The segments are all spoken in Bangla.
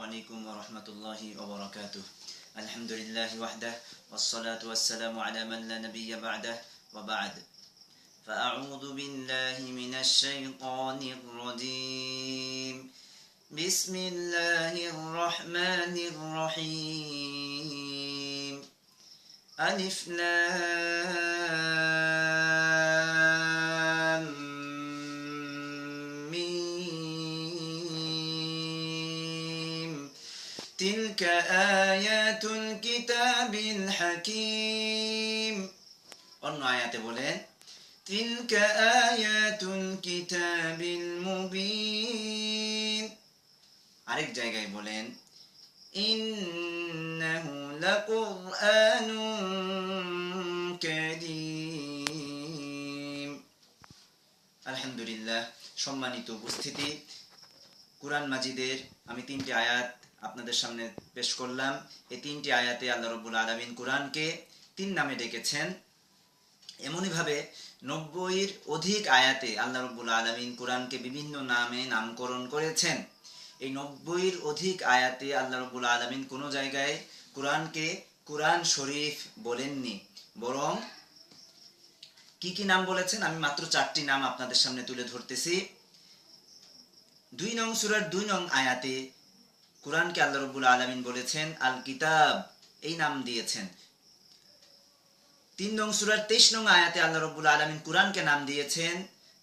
عليكم ورحمة الله وبركاته الحمد لله وحده والصلاة والسلام على من لا نبي بعده وبعد فأعوذ بالله من الشيطان الرجيم بسم الله الرحمن الرحيم ألف لام تلك آيات الكتاب الحكيم অন্য আয়াতে বলেন تلك آيات الكتاب المبين আরেক জায়গায় বলেন إنه لقرآن كريم আলহামদুলিল্লাহ সম্মানিত উপস্থিতি কোরআন মাজিদের আমি তিনটি আয়াত আপনাদের সামনে পেশ করলাম। এই তিনটি আয়াতে আল্লাহ রব্বুল আলমিন কোরআনকে তিন নামে ডেকেছেন। এমনইভাবে নব্বইয়ের অধিক আয়াতে আল্লাহ রব্বুল আলমিন কোরআনকে বিভিন্ন নামে নামকরণ করেছেন। এই নব্বইয়ের অধিক আয়াতে আল্লাহ রব্বুল আলমিন কোনো জায়গায় কোরআনকে কোরআন শরীফ বলেননি, বরং কি কি নাম বলেছেন? আমি মাত্র চারটি নাম আপনাদের সামনে তুলে ধরতেছি। দুই নং সুরার দুই নং আয়াতে কোরআনকে আল্লাহ রব্বুল আলমিন বলেছেন আল কিতাব এই নাম দিয়েছেন। তিন নং সুরার তেইশ নং আয়াতে আল্লাহ রব্বুল আলমিন কোরআনকে নাম দিয়েছেন,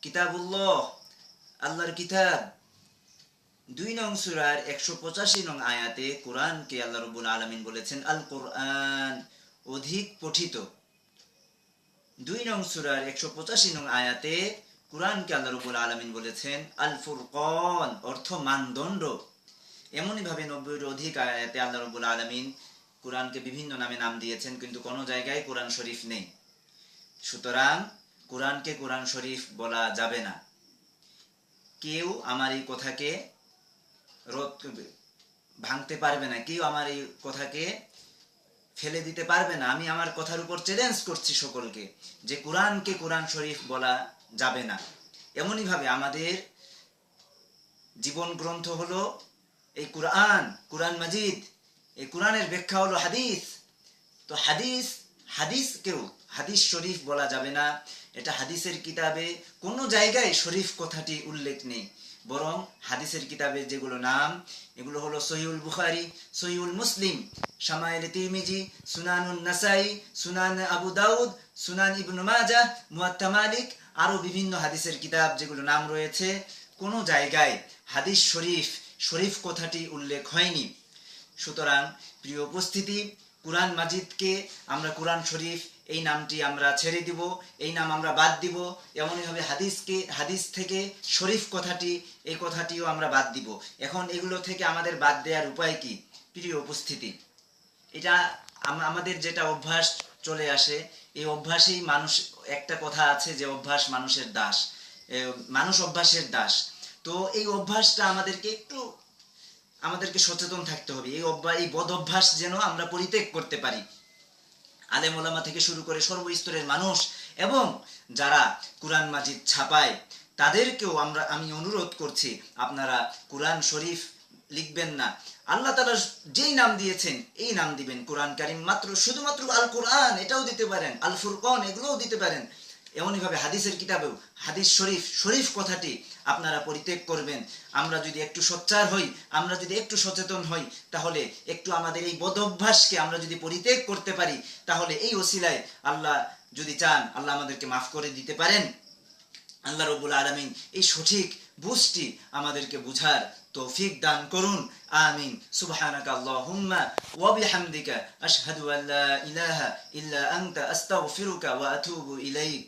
কিতাবুল্লাহ, আল্লাহর কিতাব। দুই নং সুরার একশো পঁচাশি নং আয়াতে কোরআনকে আল্লাহ রব্বুল আলমিন বলেছেন আল কোরআন অধিক পঠিত। দুই নং সুরার একশো পঁচাশি নং আয়াতে কোরআনকে আল্লাহ রব্বুল আলমিন বলেছেন আল ফুরকন অর্থ মানদণ্ড। এমনই ভাবে নব্বইয়ের অধিক আয়াতে আল্লাহ রব্বুল আলমিন কোরআনকে বিভিন্ন নামে নাম দিয়েছেন, কিন্তু কোনো জায়গায় কোরআন শরীফ নেই। সুতরাং কোরআনকে কোরআন শরীফ বলা যাবে না। কেউ আমার এই কথাকে রোধ ভাঙতে পারবে না, কেউ আমার এই কথাকে ফেলে দিতে পারবে না। আমি আমার কথার উপর চ্যালেঞ্জ করছি সকলকে যে কোরআনকে কোরআন শরীফ বলা যাবে না। এমনই ভাবে আমাদের জীবন গ্রন্থ হলো এই কোরআন কোরআন মাজিদ, এই কোরআনের ব্যাখ্যা হলো হাদিস। তো হাদিস হাদিস কেউ হাদিস শরীফ বলা যাবে না। এটা হাদিসের কিতাবে কোনো জায়গায় শরীফ কথাটি উল্লেখ নেই। বরং হাদিসের কিতাবের যেগুলো নাম, এগুলো হলো সহিউল বুখারি, সহিউল মুসলিম, শামাইল তিরমিজি, সুনানুন নাসাই, সুনান আবু দাউদ, সুনান ইবনু মাজা, মুয়াত্তা মালিক, আরও বিভিন্ন হাদিসের কিতাব যেগুলো নাম রয়েছে। কোনো জায়গায় হাদিস শরীফ শরীফ কথাটি উল্লেখ হয়নি। সুতরাং প্রিয় উপস্থিতি, কোরআন মাজিদকে আমরা কোরআন শরীফ, এই নামটি আমরা ছেড়ে দিব, এই নাম আমরা বাদ দিব, এমনইভাবে হাদিসকে, হাদিস থেকে শরীফ কথাটি এই কথাটিও আমরা বাদ দিব। এখন এগুলো থেকে আমাদের বাদ দেওয়ার উপায় কি? প্রিয় উপস্থিতি, এটা আমাদের যেটা অভ্যাস চলে আসে, এই অভ্যাসেই মানুষ, একটা কথা আছে যে অভ্যাস মানুষের দাস। মানুষ অভ্যাসের দাস। তো এই অভ্যাসটা আমাদেরকে একটু, আমাদেরকে সচেতন থাকতে হবে। এই অভ্যাস এই বদ অভ্যাস যেন আমরা পরিত্যাগ করতে পারি। আলেম ওলামা থেকে শুরু করে সর্বস্তরের মানুষ এবং যারা কোরআন মাজিদ ছাপায়, তাদেরকেও আমরা, আমি অনুরোধ করছি, আপনারা কোরআন শরীফ লিখবেন না। আল্লাহ তালা যেই নাম দিয়েছেন, এই নাম দিবেন। কোরআন কারিম মাত্র, শুধুমাত্র আল কোরআন এটাও দিতে পারেন আল ফুরকন এগুলোও দিতে পারেন। এমনইভাবে হাদিসের কিতাবেও হাদিস শরীফ শরীফ কথাটি আপনারা পরিত্যাগ করবেন। আমরা যদি একটু সোচ্চার হই, আমরা যদি একটু সচেতন হই, তাহলে একটু আমাদের এই বদভ্যাসকে আমরা যদি পরিত্যাগ করতে পারি, তাহলে এই ওসিলায় আল্লাহ যদি চান, আল্লাহ আমাদেরকে মাফ করে দিতে পারেন। আল্লাহ রবুল আলমিন এই সঠিক বুঝটি আমাদেরকে বুঝার তৌফিক দান করুন। আমিন। সুবহানাকা আল্লাহুম্মা ওয়া বিহামদিকা আশহাদু আল লা ইলাহা ইল্লা আনতা আস্তাগফিরুকা ওয়া আতুবু ইলাইক।